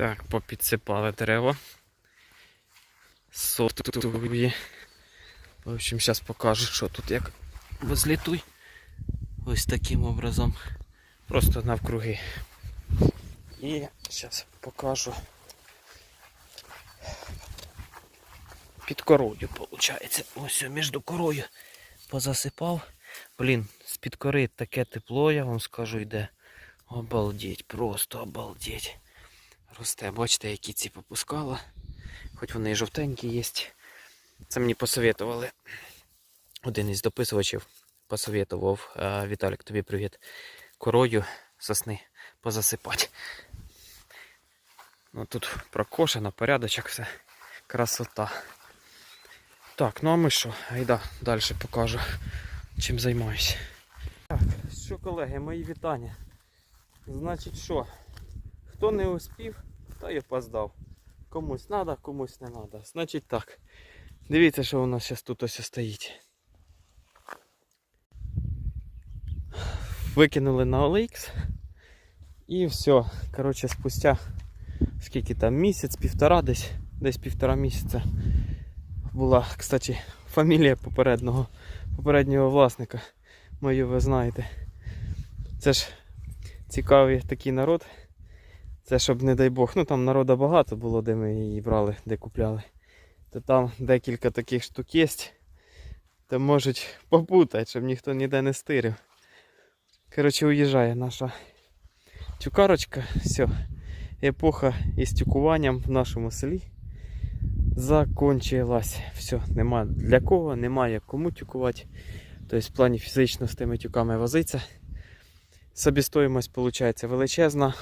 Так, попідсипали дерева. Сотує. В общем, зараз покажу, що тут як возлітуй. Ось таким образом. Просто навкруги. І зараз покажу. Під корою, виходить. Ось між корою позасипав. Блін, з-під кори таке тепло, я вам скажу, йде. Обалдеть, просто обалдеть. Росте, бачите, які ці попускала. Хоч вони і жовтенькі є. Це мені посоветували. Один із дописувачів посоветував. е, Віталік, тобі привіт. Корою сосни позасипати. Ну тут прокошено, порядочок, все. Красота. Так, ну а ми що? Айда, далі покажу, чим займаюся. Так, що, колеги, мої вітання. Значить що? Хто не успів, той опоздав. Комусь треба, комусь не треба. Значить так. Дивіться, що у нас зараз тут ось стоїть. Викинули на OLX. І все. Коротше, спустя скільки там місяць, півтора десь, десь півтора місяця була, кстати, фамілія попереднього, попереднього власника. Мою ви знаєте. Це ж цікавий такий народ. Це щоб, не дай Бог, ну там народу багато було, де ми її брали, де купляли. То там декілька таких штук є, то можуть попутати, щоб ніхто ніде не стирив. Коротше, уїжджає наша тюкарочка. Все. Епоха із тюкуванням в нашому селі закончилась. Все, нема для кого, немає кому тюкувати. Тобто в плані фізично з тими тюками возиться. Собістоїмость виходить величезна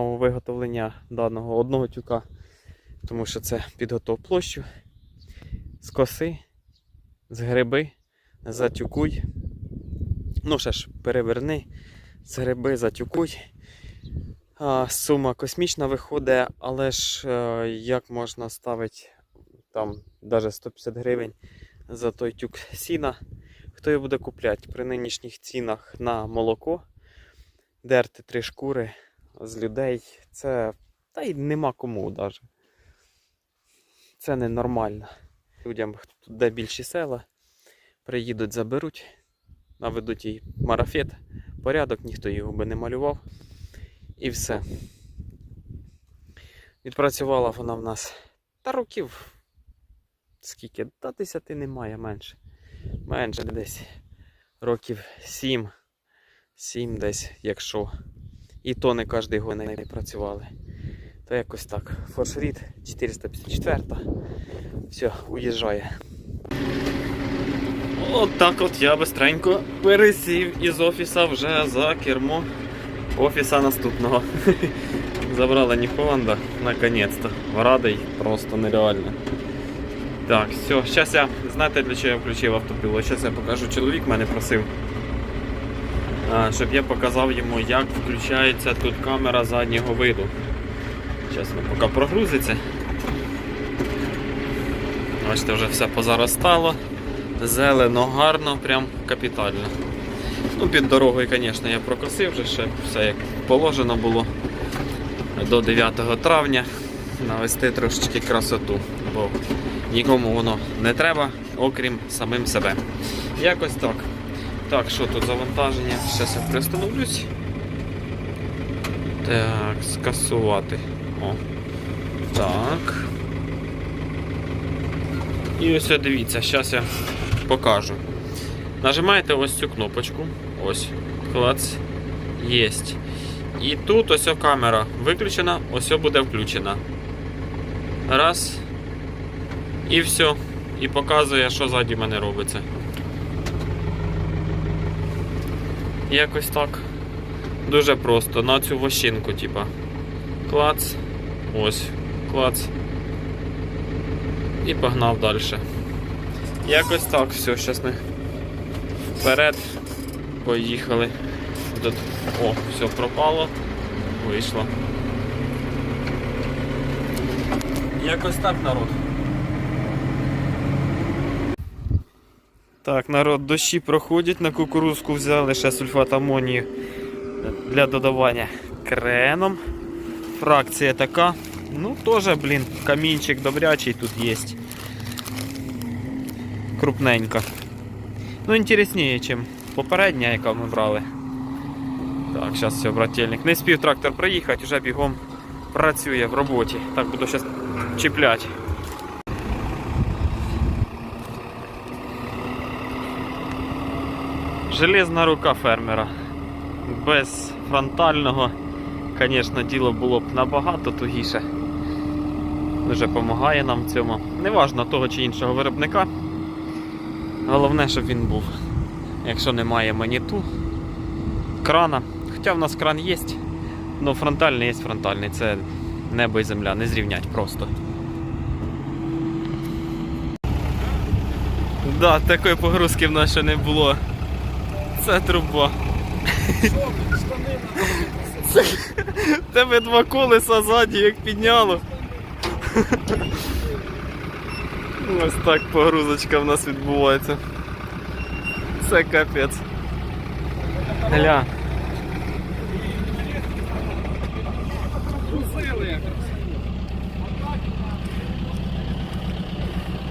у виготовлення даного одного тюка, тому що це підготов площу, з коси, з гриби, затюкуй. Ну ще ж, переверни, з гриби затюкуй. Сума космічна виходить, але ж е, як можна ставити там навіть 150 гривень за той тюк сіна, хто його буде купляти при нинішніх цінах на молоко дерти три шкури з людей. Це та й нема кому навіть. Це ненормально. Людям, хто де більші села, приїдуть, заберуть, наведуть їй марафет, порядок, ніхто його би не малював. І все. Відпрацювала вона в нас та років. Скільки? Та 10 немає менше. Менше десь років 7. 7 десь, якщо. І то не кожен год не працювали. То якось так. Форшрід 454. Все, уїжджає. От так от я бистренько пересів із офіса вже за кермо офіса наступного. Забрала Ніхоланда, наконець-то. Радий, просто нереально. Так, все, зараз я, знаєте для чого я включив автопілот? Зараз я покажу, чоловік мене просив щоб я показав йому, як включається тут камера заднього виду. Воно поки прогрузиться. Бачите, вже все позаростало. Зелено, гарно, прям капітально. Ну, Під дорогою, звісно, я прокосив вже ще все як положено було до 9 травня навести трошечки красоту, бо нікому воно не треба, окрім самим себе. Якось так. Так, що тут завантаження? Зараз я пристановлюсь. Так, скасувати. О. Так. І ось дивіться, зараз я покажу. Нажимаєте ось цю кнопочку. Ось. Клац. Єсть. І тут ось камера виключена, ось буде включена. Раз. І все. І показує, що ззаді в мене робиться. Якось так. Дуже просто. На цю вощинку, типа. Клац. Ось. Клац. І погнав далі. Якось так, все, зараз ми вперед. Поїхали. О, все пропало. Вийшло. Якось так, народ. Так, народ, дощі проходять, на кукурузку взяли ще сульфат амонію для додавання креном. Фракція така. Ну, теж, блін, камінчик добрячий тут є. Крупненько. Ну, інтересніше, ніж попередня, яка ми брали. Так, зараз все, брательник. Не спів трактор приїхати, вже бігом працює в роботі. Так, буду зараз чіпляти. Железна рука фермера. Без фронтального, звісно, діло було б набагато тугіше. Дуже допомагає нам в цьому. Неважно того чи іншого виробника. Головне, щоб він був. Якщо немає маніту, крана. Хоча в нас кран є, але фронтальний є фронтальний. Це небо і земля, не зрівнять просто. Да, такої погрузки в нас ще не було. Це труба. Тебе два колеса ззаді, як підняло. Ось так погрузочка в нас відбувається. Це капець. Гля.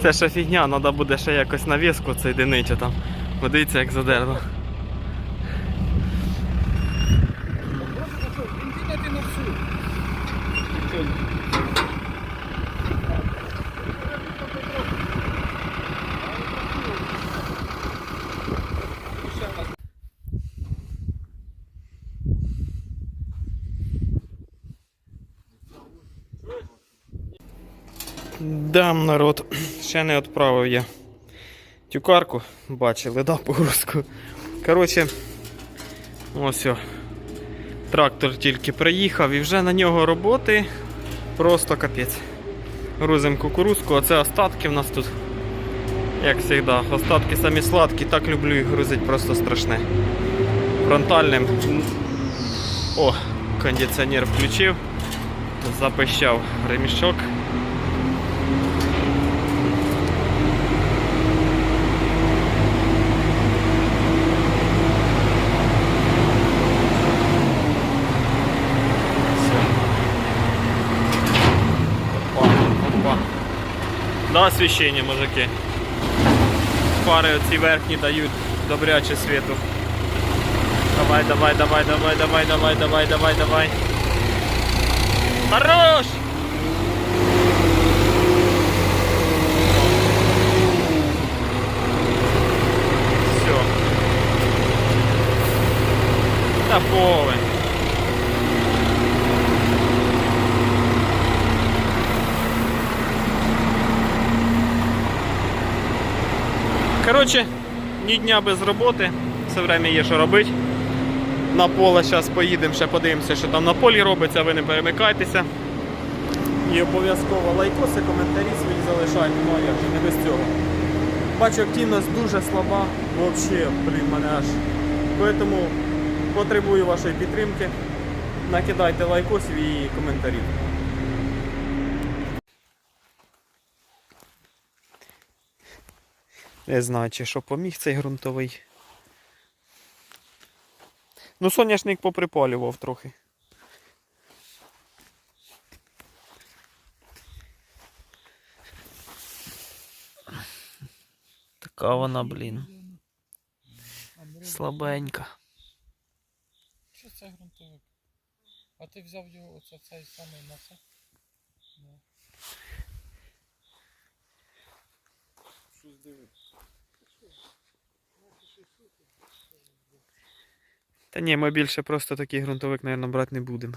Це ще фігня, треба буде ще якось навіску цей диничу там. Подивіться, як задерло. Да, народ, ще не відправив я тюкарку, бачили, да, погрузку. Коротше, ось о, трактор тільки приїхав і вже на нього роботи просто капець. Грузимо кукурузку, а це остатки в нас тут. Як завжди, остатки самі сладкі, так люблю їх грузити, просто страшне. Фронтальним. О, кондиціонер включив, запищав ремішок. Да, освещение, мужики. Фари оці верхні дають добряче світу. Давай, давай, давай, давай, давай, давай, давай, давай, давай. Хорош! Все. Та повен. Коротше, ні дня без роботи, все время є що робити. На поле зараз поїдемо, ще подивимося, що там на полі робиться, ви не перемикайтеся. І обов'язково лайкоси, коментарі свої залишайте, ну а як же, не без цього. Бачу, активність дуже слаба, взагалі, блін, мене аж. Тому потребую вашої підтримки. Накидайте лайкосів і коментарів. Не знаю, чи що поміг цей ґрунтовий. Ну, соняшник поприпалював трохи. Така вона, блін. Слабенька. Що це ґрунтовик? А ти взяв його оце цей самий на це? Щось дивитися. Та ні, ми більше просто такий ґрунтовик, мабуть, брати не будемо.